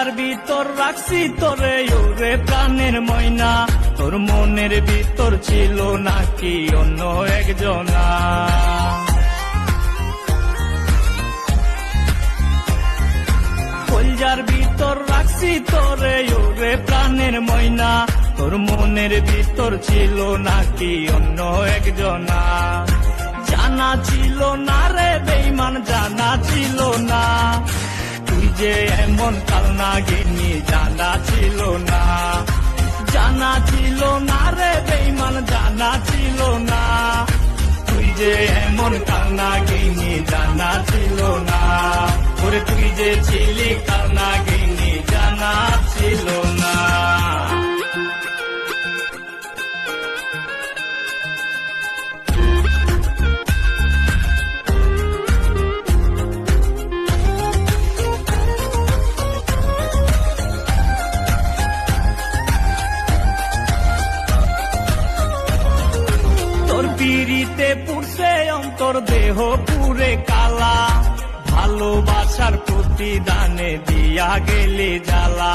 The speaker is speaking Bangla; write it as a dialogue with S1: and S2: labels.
S1: কলজার ভিতর রাখছি তোরে, ওরে প্রাণের ময়না। তোর মনের ভিতর ছিল নাকি অন্য একজনা? কলজার ভিতর রাখছি তোরে, ওরে প্রাণের ময়না। তোর মনের ভিতর ছিল নাকি অন্য একজনা? জানা ছিল না রে বেইমান জানা যে এমন কাল না গিনি জানা ছিল না। জানা ছিল না রে বেইমান জানা ছিল না। তুই যে এমন কান্না গিনি জানা ছিল না। ওরে তুই যে ছিলি কান্না গিনি জানা পিড়িতে পুরছে অন্তর দেহ পুরে কালা। ভালোবাসার প্রতিদানে দিয়া গেলে জ্বালা।